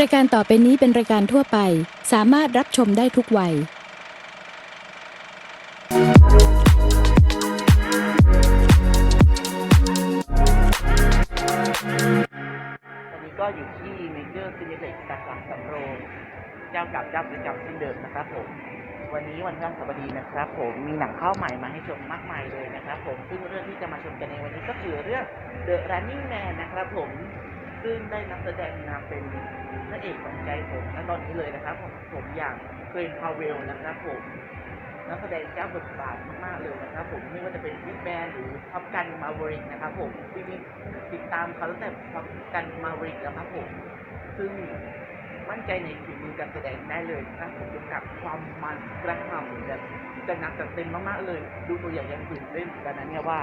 รายการต่อไปนี้เป็นรายการทั่วไป สามารถรับชมได้ทุกวัย วันนี้ก็อยู่ที่เมเจอร์ซินิเล็กสาขาสำโรงเจ้ากับเจ้าประจำเช่นเดิมนะครับผม วันนี้วันพฤหัสบดีนะครับ ผมมีหนังเข้าใหม่มาให้ชมมากมายเลยนะครับ ผมซึ่งเรื่องที่จะมาชมกันในวันนี้ก็คือเรื่อง The Running Man นะครับผม ซึ่งได้นักแสดงนำเป็นพระเอกของใจผมณตอนนี้เลยนะครับผมผมอย่างเครนพาวเวลนะครับผมนักแสดงเจ้าบทบาทมากๆเลยนะครับ ผมไม่ว่าจะเป็นบิ๊กแบนหรือท็อปกันมา v วริกนะครับ ผมที่มีติดตามเขาตั้งแต่ท็อปกันมา v วริกแล้วครับผมซึ่งมั่นใจในฝีมือการแสดงได้เลยนะครับผมกับความมันกระหน่ำแบบจะหนักจัดเต็มมากๆเลย ดูตัวอย่างยังตื่นเต้นกันนะเนี่ยว่า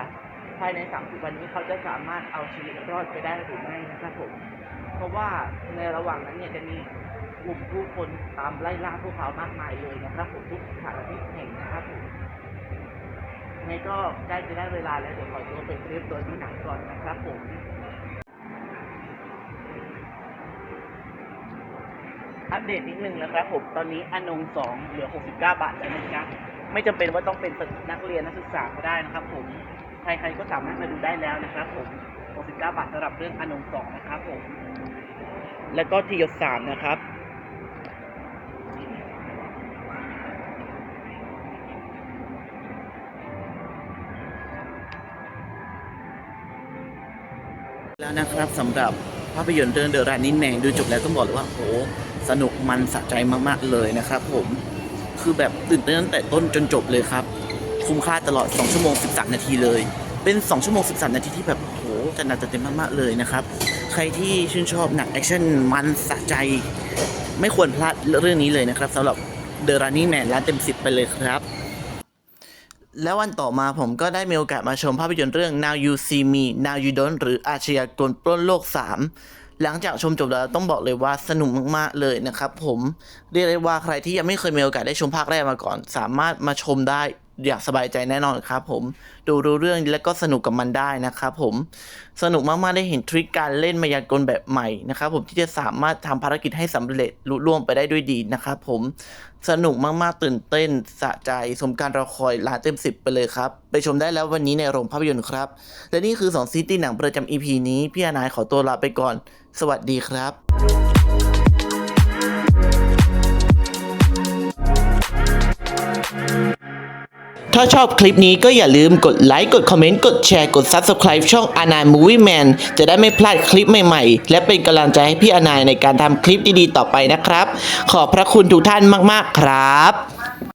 ภายใน 30 วันนี้เขาจะสามารถเอาชีวิตรอดไปได้หรือไม่นะครับผม เพราะว่าในระหว่างนั้นเนี่ยจะมีกลุ่มผู้คนตามไล่ล่าพวกเขามากมายเลยนะครับผมทุกสถานที่แห่งนะครับผมยังไงก็ใกล้จะได้เวลาแล้วเดี๋ยวขอตัวไปเตรียมตัวที่หนังก่อนนะครับผมอัปเดตนิดนึงนะครับผม ตอนนี้อนงสองเหลือ 69 บาทแล้วนะครับไม่จำเป็นว่าต้องเป็นนักเรียนนักศึกษาก็ได้นะครับผม ใครๆก็สามารถมาดูได้แล้วนะครับผม69บาทสำหรับเรื่องอนงสองนะครับผมแล้วก็ทีสามนะครับแล้วนะครับสำหรับภาพยนตร์เรื่อง The Running Man ดูจบแล้วต้องบอกเลยว่าโหสนุกมันสะใจมากๆเลยนะครับผมคือแบบตื่นเต้นตั้งแต่ต้นจนจบเลยครับ คุ้มค่าตลอด 2 ชั่วโมง 13 นาทีเลย เป็น 2 ชั่วโมง 13 นาทีที่แบบโหจะหนักจะเต็มมากๆเลยนะครับ ใครที่ชื่นชอบหนังแอคชั่นมันสะใจ ไม่ควรพลาดเรื่องนี้เลยนะครับสำหรับ The Running Man ร้านเต็ม 10 ไปเลยครับแล้ววันต่อมาผมก็ได้มีโอกาสมาชมภาพยนตร์เรื่อง Now You See Me Now You Don't หรืออาชญากรปล้นโลก 3 หลังจากชมจบแล้วต้องบอกเลยว่าสนุกมาก ๆ เลยนะครับผม เรียกได้ว่าใครที่ยังไม่เคยมีโอกาสได้ชมภาคแรกมาก่อน สามารถมาชมได้อย่างสบายใจแน่นอนครับผม ดูรู้เรื่องและก็สนุกกับมันได้นะครับผมสนุกมากๆได้เห็นทริคการเล่นมายากลแบบใหม่นะครับผมที่จะสามารถทำภารกิจให้สำเร็จลุล่วงไปได้ด้วยดีนะครับผมสนุกมากๆตื่นเต้นสะใจสมการรอคอยลาเต็มสิบไปเลยครับ ไปชมได้แล้ววันนี้ในโรงภาพยนตร์ครับ และนี่คือ2ซิตี้หนังประจำ EP นี้พี่อนายขอตัวลาไปก่อน สวัสดีครับ ถ้าชอบคลิปนี้ก็อย่าลืมกดไลค์ กดคอมเมนต์ กดแชร์ กด Subscribe ช่องอานายมูวี่แมนจะได้ไม่พลาดคลิปใหม่ๆ และเป็นกำลังใจให้พี่อานายในการทำคลิปดีๆ ต่อไปนะครับ ขอบพระคุณทุกท่านมากๆครับ